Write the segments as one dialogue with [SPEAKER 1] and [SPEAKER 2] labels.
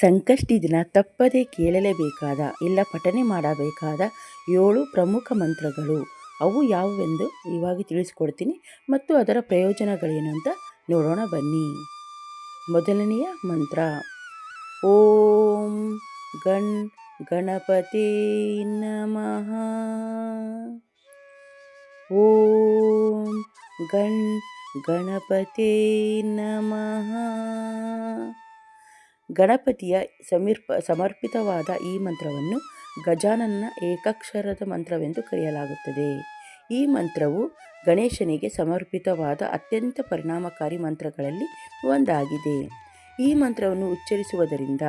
[SPEAKER 1] ಸಂಕಷ್ಟಿ ದಿನ ತಪ್ಪದೆ ಕೇಳಲೇಬೇಕಾದ ಇಲ್ಲ ಪಠನೆ ಮಾಡಬೇಕಾದ ಏಳು ಪ್ರಮುಖ ಮಂತ್ರಗಳು. ಅವು ಯಾವುವೆಂದು ಇವಾಗ ತಿಳಿಸ್ಕೊಡ್ತೀನಿ ಮತ್ತು ಅದರ ಪ್ರಯೋಜನಗಳೇನು ಅಂತ ನೋಡೋಣ ಬನ್ನಿ. ಮೊದಲನೆಯ ಮಂತ್ರ. ಓಂ ಗಣ್ ಗಣಪತಿ ನಮಃ. ಓಂ ಗಣ್ ಗಣಪತಿ ನಮಃ. ಗಣಪತಿಯ ಸಮೀರ್ಪ, ಸಮರ್ಪಿತವಾದ ಈ ಮಂತ್ರವನ್ನು ಗಜಾನನ ಏಕಾಕ್ಷರದ ಮಂತ್ರವೆಂದು ಕರೆಯಲಾಗುತ್ತದೆ. ಈ ಮಂತ್ರವು ಗಣೇಶನಿಗೆ ಸಮರ್ಪಿತವಾದ ಅತ್ಯಂತ ಪರಿಣಾಮಕಾರಿ ಮಂತ್ರಗಳಲ್ಲಿ ಒಂದಾಗಿದೆ. ಈ ಮಂತ್ರವನ್ನು ಉಚ್ಚರಿಸುವುದರಿಂದ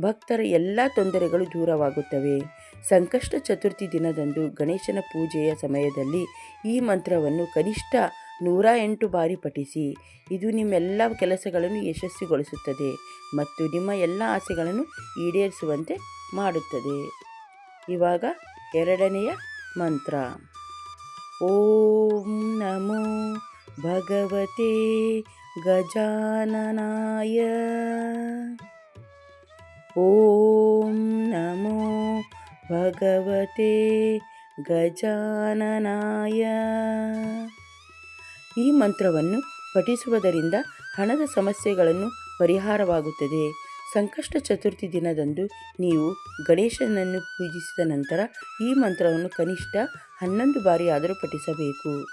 [SPEAKER 1] ಭಕ್ತರ ಎಲ್ಲ ತೊಂದರೆಗಳು ದೂರವಾಗುತ್ತವೆ. ಸಂಕಷ್ಟ ಚತುರ್ಥಿ ದಿನದಂದು ಗಣೇಶನ ಪೂಜೆಯ ಸಮಯದಲ್ಲಿ ಈ ಮಂತ್ರವನ್ನು ಕನಿಷ್ಠ ನೂರ ಎಂಟು ಬಾರಿ ಪಠಿಸಿ, ಇದು ನಿಮ್ಮೆಲ್ಲ ಕೆಲಸಗಳನ್ನು ಯಶಸ್ವಿಗೊಳಿಸುತ್ತದೆ ಮತ್ತು ನಿಮ್ಮ ಎಲ್ಲ ಆಸೆಗಳನ್ನು ಈಡೇರಿಸುವಂತೆ ಮಾಡುತ್ತದೆ. ಇವಾಗ ಎರಡನೆಯ ಮಂತ್ರ. ಓಂ ನಮೋ ಭಗವತೆ ಗಜಾನನಾಯ. ಓಂ ನಮೋ ಭಗವತೆ ಗಜಾನನಾಯ. ಈ ಮಂತ್ರವನ್ನು ಪಠಿಸುವುದರಿಂದ ಹಣದ ಸಮಸ್ಯೆಗಳನ್ನು ಪರಿಹಾರವಾಗುತ್ತದೆ. ಸಂಕಷ್ಟ ಚತುರ್ಥಿ ದಿನದಂದು ನೀವು ಗಣೇಶನನ್ನು ಪೂಜಿಸಿದ ನಂತರ ಈ ಮಂತ್ರವನ್ನು ಕನಿಷ್ಠ ಹನ್ನೊಂದು ಬಾರಿ ಆದರೂ ಪಠಿಸಬೇಕು.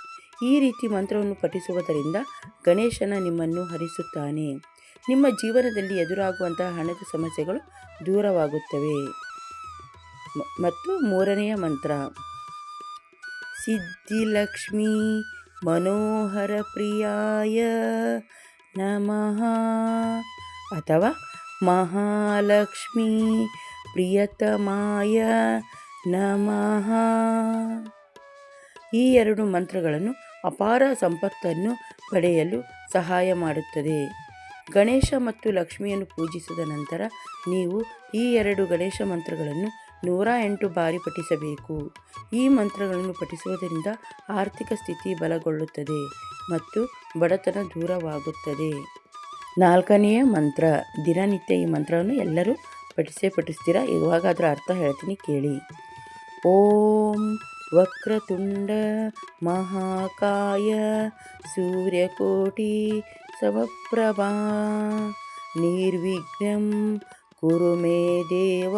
[SPEAKER 1] ಈ ರೀತಿ ಮಂತ್ರವನ್ನು ಪಠಿಸುವುದರಿಂದ ಗಣೇಶನ ನಿಮ್ಮನ್ನು ಹರಿಸುತ್ತಾನೆ. ನಿಮ್ಮ ಜೀವನದಲ್ಲಿ ಎದುರಾಗುವಂತಹ ಹಣದ ಸಮಸ್ಯೆಗಳು ದೂರವಾಗುತ್ತವೆ. ಮತ್ತು ಮೂರನೆಯ ಮಂತ್ರ. ಸಿದ್ಧಿಲಕ್ಷ್ಮೀ ಮನೋಹರ ಪ್ರಿಯಾಯ ನಮಃ. ಅಥವಾ ಮಹಾಲಕ್ಷ್ಮೀ ಪ್ರಿಯತಮಾಯ ನಮಃ. ಈ ಎರಡು ಮಂತ್ರಗಳನ್ನು ಅಪಾರ ಸಂಪತ್ತನ್ನು ಪಡೆಯಲು ಸಹಾಯ ಮಾಡುತ್ತದೆ. ಗಣೇಶ ಮತ್ತು ಲಕ್ಷ್ಮಿಯನ್ನು ಪೂಜಿಸಿದ ನಂತರ ನೀವು ಈ ಎರಡು ಗಣೇಶ ಮಂತ್ರಗಳನ್ನು ನೂರ ಎಂಟು ಬಾರಿ ಪಠಿಸಬೇಕು. ಈ ಮಂತ್ರಗಳನ್ನು ಪಠಿಸುವುದರಿಂದ ಆರ್ಥಿಕ ಸ್ಥಿತಿ ಬಲಗೊಳ್ಳುತ್ತದೆ ಮತ್ತು ಬಡತನ ದೂರವಾಗುತ್ತದೆ. ನಾಲ್ಕನೆಯ ಮಂತ್ರ, ದಿನನಿತ್ಯ ಈ ಮಂತ್ರವನ್ನು ಎಲ್ಲರೂ ಪಠಿಸೇ ಪಠಿಸ್ತೀರಾ? ಇವಾಗ ಅದರ ಅರ್ಥ ಹೇಳ್ತೀನಿ, ಕೇಳಿ. ಓಂ ವಕ್ರತುಂಡ ಮಹಾಕಾಯ ಸೂರ್ಯಕೋಟಿ ಸಮಪ್ರಭಾ ನಿರ್ವಿಘ್ನಂ ಕುರು ಮೇ ದೇವ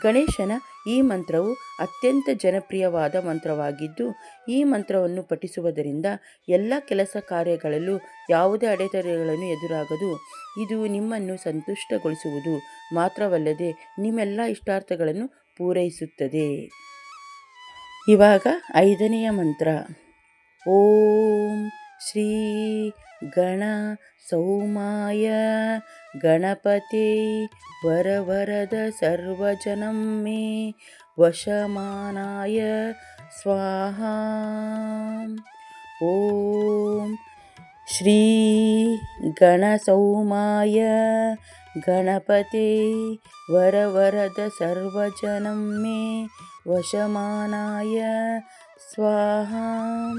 [SPEAKER 1] ಗಣೇಶನ ಈ ಮಂತ್ರವು ಅತ್ಯಂತ ಜನಪ್ರಿಯವಾದ ಮಂತ್ರವಾಗಿದ್ದು, ಈ ಮಂತ್ರವನ್ನು ಪಠಿಸುವುದರಿಂದ ಎಲ್ಲ ಕೆಲಸ ಕಾರ್ಯಗಳಲ್ಲೂ ಯಾವುದೇ ಅಡೆತಡೆಗಳನ್ನು ಎದುರಾಗದು. ಇದು ನಿಮ್ಮನ್ನು ಸಂತುಷ್ಟಗೊಳಿಸುವುದು ಮಾತ್ರವಲ್ಲದೆ ನಿಮ್ಮೆಲ್ಲ ಇಷ್ಟಾರ್ಥಗಳನ್ನು ಪೂರೈಸುತ್ತದೆ. ಇವಾಗ ಐದನೆಯ ಮಂತ್ರ. ಓಂ ಶ್ರೀ ಗಣ ಸೌಮಾಯ ಗಣಪತಿ ವರವರದ ಸರ್ವಜನಂ ಮೇ ವಶಮಾನಾಯ ಸ್ವಾಹಾ. ಓಂ ಶ್ರೀ ಗಣಸೌಮಾಯ ಗಣಪತಿ ವರವರದ ಸರ್ವಜನಂ ಮೇ ವಶಮಾನಾಯ ಸ್ವಾಹಾ.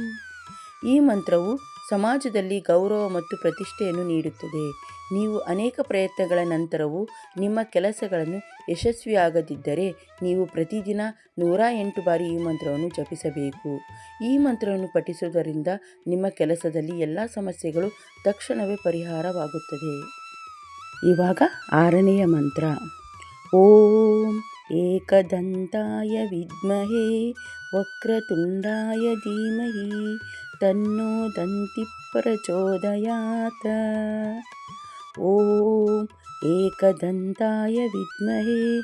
[SPEAKER 1] ಈ ಮಂತ್ರವು ಸಮಾಜದಲ್ಲಿ ಗೌರವ ಮತ್ತು ಪ್ರತಿಷ್ಠೆಯನ್ನು ನೀಡುತ್ತದೆ. ನೀವು ಅನೇಕ ಪ್ರಯತ್ನಗಳ ನಂತರವೂ ನಿಮ್ಮ ಕೆಲಸಗಳನ್ನು ಯಶಸ್ವಿಯಾಗದಿದ್ದರೆ ನೀವು ಪ್ರತಿದಿನ ನೂರ ಎಂಟು ಬಾರಿ ಈ ಮಂತ್ರವನ್ನು ಜಪಿಸಬೇಕು. ಈ ಮಂತ್ರವನ್ನು ಪಠಿಸುವುದರಿಂದ ನಿಮ್ಮ ಕೆಲಸದಲ್ಲಿ ಎಲ್ಲ ಸಮಸ್ಯೆಗಳು ತಕ್ಷಣವೇ ಪರಿಹಾರವಾಗುತ್ತದೆ. ಇವಾಗ ಆರನೆಯ ಮಂತ್ರ. ಓಂ ಏಕದಂತಾಯ ವಿದ್ಮಹೇ ವಕ್ರತುಂಡಾಯ ಧೀಮಹಿ ತನ್ನೋ ದಂತಿ ಪ್ರಚೋದಯಾತ್. ಓಂ ಏಕದಂತಾಯ ವಿದ್ಮಹೇ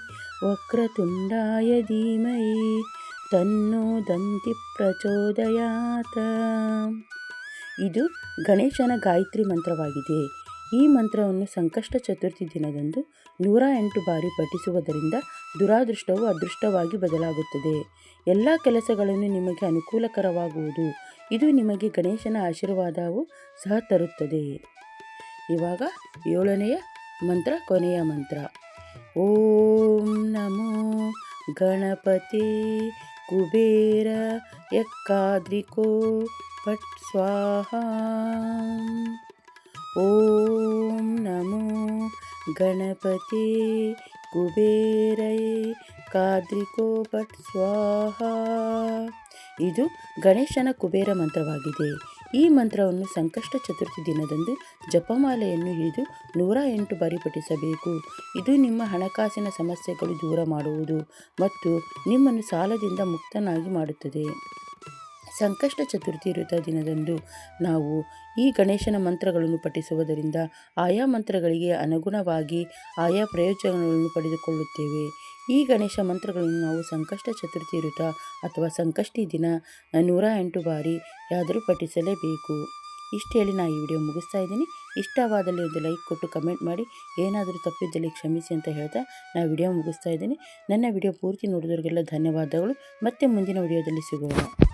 [SPEAKER 1] ವಕ್ರತುಂಡಾಯ ಧೀಮಹಿ ತನ್ನೋ ದಂತಿ ಪ್ರಚೋದಯಾತ ಇದು ಗಣೇಶನ ಗಾಯತ್ರಿ ಮಂತ್ರವಾಗಿದೆ. ಈ ಮಂತ್ರವನ್ನು ಸಂಕಷ್ಟ ಚತುರ್ಥಿ ದಿನದಂದು ನೂರ ಎಂಟು ಬಾರಿ ಪಠಿಸುವುದರಿಂದ ದುರಾದೃಷ್ಟವು ಅದೃಷ್ಟವಾಗಿ ಬದಲಾಗುತ್ತದೆ. ಎಲ್ಲ ಕೆಲಸಗಳನ್ನು ನಿಮಗೆ ಅನುಕೂಲಕರವಾಗುವುದು. ಇದು ನಿಮಗೆ ಗಣೇಶನ ಆಶೀರ್ವಾದವು ಸಹ ತರುತ್ತದೆ. ಇವಾಗ ಏಳನೆಯ ಮಂತ್ರ, ಕೊನೆಯ ಮಂತ್ರ. ಓಂ ನಮೋ ಗಣಪತಿ ಕುಬೇರ ಎಕ್ಕಾದ್ರಿಕೋ ಪಟ್ ಸ್ವಾಹ. ಓಂ ನಮೋ ಗಣಪತಿ ಕುಬೇರೈ ಕಾದ್ರಿಕೋ ಪಟ್ ಸ್ವಾಹ. ಇದು ಗಣೇಶನ ಕುಬೇರ ಮಂತ್ರವಾಗಿದೆ. ಈ ಮಂತ್ರವನ್ನು ಸಂಕಷ್ಟ ಚತುರ್ಥಿ ದಿನದಂದು ಜಪಮಾಲೆಯನ್ನು ಹಿಡಿದು ನೂರ ಎಂಟು ಬಾರಿ ಪಠಿಸಬೇಕು. ಇದು ನಿಮ್ಮ ಹಣಕಾಸಿನ ಸಮಸ್ಯೆಗಳು ದೂರ ಮಾಡುವುದು ಮತ್ತು ನಿಮ್ಮನ್ನು ಸಾಲದಿಂದ ಮುಕ್ತನಾಗಿ ಮಾಡುತ್ತದೆ. ಸಂಕಷ್ಟ ಚತುರ್ಥಿ ಇರುತ್ತ ದಿನದಂದು ನಾವು ಈ ಗಣೇಶನ ಮಂತ್ರಗಳನ್ನು ಪಠಿಸುವುದರಿಂದ ಆಯಾ ಮಂತ್ರಗಳಿಗೆ ಅನುಗುಣವಾಗಿ ಆಯಾ ಪ್ರಯೋಜನಗಳನ್ನು ಪಡೆದುಕೊಳ್ಳುತ್ತೇವೆ. ಈ ಗಣೇಶ ಮಂತ್ರಗಳನ್ನು ನಾವು ಸಂಕಷ್ಟ ಚತುರ್ಥಿ ಋತ ಅಥವಾ ಸಂಕಷ್ಟಿ ದಿನ ನೂರ ಎಂಟು ಬಾರಿ ಯಾದರೂ ಪಠಿಸಲೇಬೇಕು. ಇಷ್ಟು ಹೇಳಿ ನಾನು ಈ ವಿಡಿಯೋ ಮುಗಿಸ್ತಾ ಇದ್ದೀನಿ. ಇಷ್ಟವಾದಲ್ಲಿ ಒಂದು ಲೈಕ್ ಕೊಟ್ಟು ಕಮೆಂಟ್ ಮಾಡಿ. ಏನಾದರೂ ತಪ್ಪಿದ್ದಲ್ಲಿ ಕ್ಷಮಿಸಿ ಅಂತ ಹೇಳ್ತಾ ನಾನು ವಿಡಿಯೋ ಮುಗಿಸ್ತಾ ಇದ್ದೀನಿ. ನನ್ನ ವಿಡಿಯೋ ಪೂರ್ತಿ ನೋಡಿದವರಿಗೆಲ್ಲ ಧನ್ಯವಾದಗಳು. ಮತ್ತೆ ಮುಂದಿನ ವಿಡಿಯೋದಲ್ಲಿ ಸಿಗೋಣ.